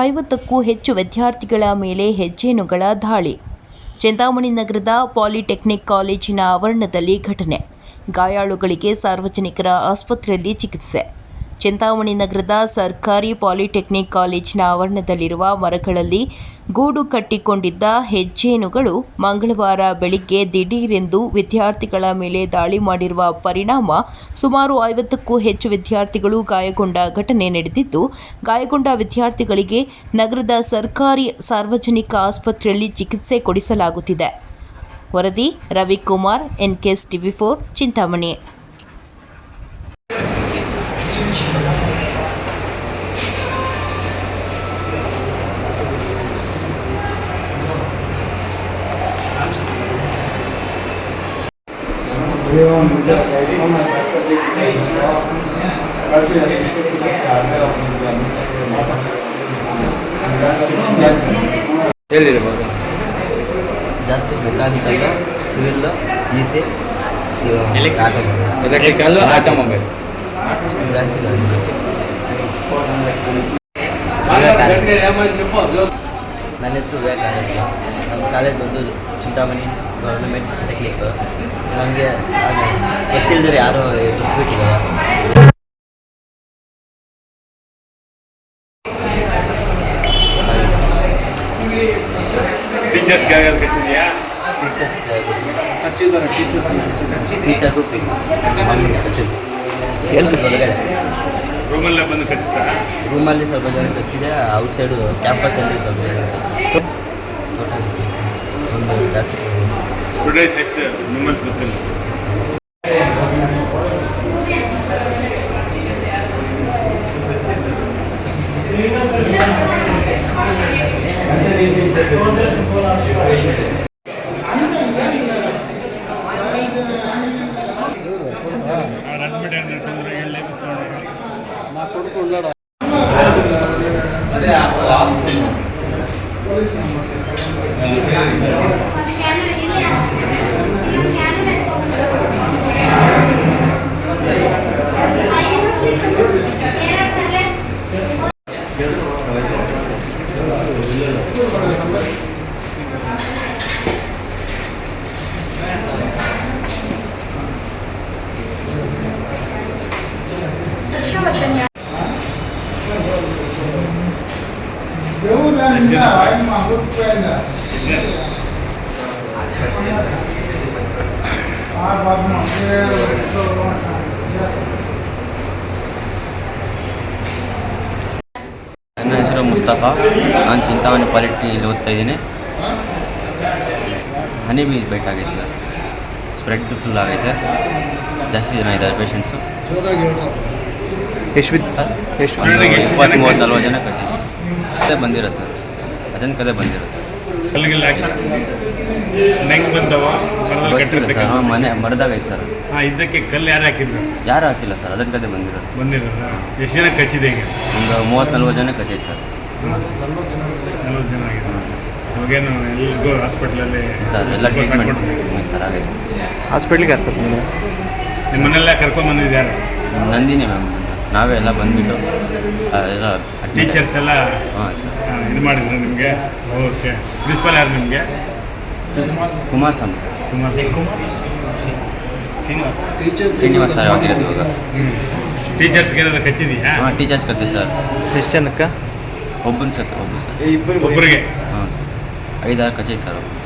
ಐವತ್ತಕ್ಕೂ ಹೆಚ್ಚು ವಿದ್ಯಾರ್ಥಿಗಳ ಮೇಲೆ ಹೆಜ್ಜೆನುಗಳ ದಾಳಿ. ಚಿಂತಾಮಣಿ ನಗರದ ಪಾಲಿಟೆಕ್ನಿಕ್ ಕಾಲೇಜಿನ ಆವರಣದಲ್ಲಿ ಘಟನೆ. ಗಾಯಾಳುಗಳಿಗೆ ಸಾರ್ವಜನಿಕರ ಆಸ್ಪತ್ರೆಯಲ್ಲಿ ಚಿಕಿತ್ಸೆ. ಚಿಂತಾಮಣಿ ನಗರದ ಸರ್ಕಾರಿ ಪಾಲಿಟೆಕ್ನಿಕ್ ಕಾಲೇಜಿನ ಆವರಣದಲ್ಲಿರುವ ಮರಗಳಲ್ಲಿ ಗೂಡು ಕಟ್ಟಿಕೊಂಡಿದ್ದ ಹೆಜ್ಜೇನುಗಳು ಮಂಗಳವಾರ ಬೆಳಿಗ್ಗೆ ದಿಢೀರೆಂದು ವಿದ್ಯಾರ್ಥಿಗಳ ಮೇಲೆ ದಾಳಿ ಮಾಡಿರುವ ಪರಿಣಾಮ ಸುಮಾರು ಐವತ್ತಕ್ಕೂ ಹೆಚ್ಚು ವಿದ್ಯಾರ್ಥಿಗಳು ಗಾಯಗೊಂಡ ಘಟನೆ ನಡೆದಿದ್ದು, ಗಾಯಗೊಂಡ ವಿದ್ಯಾರ್ಥಿಗಳಿಗೆ ನಗರದ ಸರ್ಕಾರಿ ಸಾರ್ವಜನಿಕ ಆಸ್ಪತ್ರೆಯಲ್ಲಿ ಚಿಕಿತ್ಸೆ ಕೊಡಿಸಲಾಗುತ್ತಿದೆ. ವರದಿ Ravikumar NKS TV four, Chintamani. ಜಾಸ್ತಿ mechanical civil E C electrical automobile ನನ್ನ ಹೆಸರು ವಿವೇಕಾನಂದ ನಮ್ಮ ಕಾಲೇಜ್ ಬಂದು ಚಿಂತಾಮಣಿ ಗೌರ್ಮೆಂಟ್ ಟೆಕ್ನಿಕ್ ನನಗೆ ಗೊತ್ತಿಲ್ಲದ್ರೆ ಯಾರೋ ಎದುರಿಸ್ಬಿಟ್ಟಿದ್ದಾರೆ ಟೀಚರ್ಸ್ಗೆ ಯಾವ್ಯಾವ್ದು ಕಚ್ಚಿದೆಯಾ ಟೀಚರ್ಸ್ ಟೀಚರ್ಗೂ ಎಲ್ಲಿ ಒಳಗಡೆ ರೂಮಲ್ಲೇ ಬಂದು ಕಚ್ಚಿತಾ ರೂಮಲ್ಲಿ ಸ್ವಲ್ಪ ಜನ ಹಚ್ಚಿದೆ ಔಟ್ ಸೈಡು ಕ್ಯಾಂಪಸಲ್ಲಿ ಸ್ವಲ್ಪ ಜನ ಟೋಟಲ್ ಒಂದು ಜಾಸ್ತಿ ಸ್ಟೂಡೆಂಟ್ಸ್ ಎಷ್ಟು ನಿಮ್ಮಲ್ಲಿ ಗೊತ್ತಿಲ್ಲ ఉన్నాడు Еще вот для меня. ನನ್ನ ಹೆಸರು ಮುಸ್ತಫಾ. ನಾನು ಚಿಂತಾಮಣಿ ಪಾಲಿಟಿಯಲ್ಲಿ ಓದ್ತಾ ಇದ್ದೀನಿ. ಹನಿ ಬೀಸ್ ಬೇಕಾಗೈತೆ ಸ್ಪ್ರೆಡ್ ಫುಲ್ ಆಗೈತೆ. ಜಾಸ್ತಿ ಜನ ಇದ್ದಾರೆ ಪೇಷಂಟ್ಸು ಎಷ್ಟು ಸರ್? ಎಷ್ಟು ಮೂವತ್ತು ನಲ್ವತ್ತು ಜನ ಕತೆ ಬಂದಿರೋ ಸರ್. ಅದನ್ನ ಕಲೆ ಬಂದಿರುತ್ತೆ. ಕಲ್ಲಿಗೆಲ್ಲ ಹೆಂಗ್ ಬಂದವ ಮರದಲ್ಲಿ ಹಾಂ ಮನೆ ಮರದಾಗೈತೆ ಸರ್. ಹಾಂ ಇದ್ದಕ್ಕೆ ಕಲ್ಲು ಯಾರು ಹಾಕಿದ್ರು? ಯಾರು ಹಾಕಿಲ್ಲ ಸರ್ ಅದನ್ನ ಕದೆ ಬಂದಿರೋದು. ಬಂದಿರೋದ? ಎಷ್ಟು ಜನ ಕಚ್ಚಿದೆ ಈಗ? ಒಂದು ಮೂವತ್ತು ನಲ್ವತ್ತು ಜನ ಕಚ್ಚಿದೆ ಸರ್. ನಲ್ವತ್ತು ಜನ ಆಗಿದೆ ಇವಾಗೇನು ಹಾಸ್ಪಿಟ್ಲಲ್ಲಿ ಸರ್ ಎಲ್ಲ ಟ್ರೀಟ್ಮೆಂಟ್ ಸರ್ ಆಗೈತೆ ಹಾಸ್ಪಿಟ್ಲಿಗೆ ಬಂದ್ರೆ ನಿಮ್ಮ ಬಂದಿದ್ದಾರೆ ಕರ್ಕೊಂಡ್ ಬಂದಿದ್ದು ಯಾರು? ನಂದಿನಿ ಮ್ಯಾಮ್. ನಾವೇ ಎಲ್ಲ ಬಂದ್ಬಿಟ್ಟು ಎಲ್ಲ ಟೀಚರ್ಸ್ ಎಲ್ಲ ಹಾಂ ಸರ್. ಇದು ಮಾಡಿದ್ರು ನಿಮಗೆ? ಓಕೆ. ಪ್ರಿನ್ಸಿಪಲ್ ಯಾರು ನಿಮಗೆ? ಕುಮಾರ್ ಸ್ವಾಮಿ ಸರ್ ಕುಮಾರ್ ಶ್ರೀನಿವಾಸ್. ಸರ್ ಆಗಿರೋದು ಇವಾಗ? ಟೀಚರ್ಸ್ಗೆ ಏನಾದ್ರು ಕಚ್ಚಿದೆಯಾ? ಹಾಂ ಟೀಚರ್ಸ್ ಕತ್ತೆ ಸರ್. ಎಷ್ಟು ಜನಕ್ಕೆ ಒಬ್ಬನ ಸರ್ ಒಬ್ಬ ಸರ್. ಒಬ್ಬರಿಗೆ ಹಾಂ ಸರ್. ಐದಾರು ಕಚೇರಿ ಸರ್ ಒಬ್ಬರು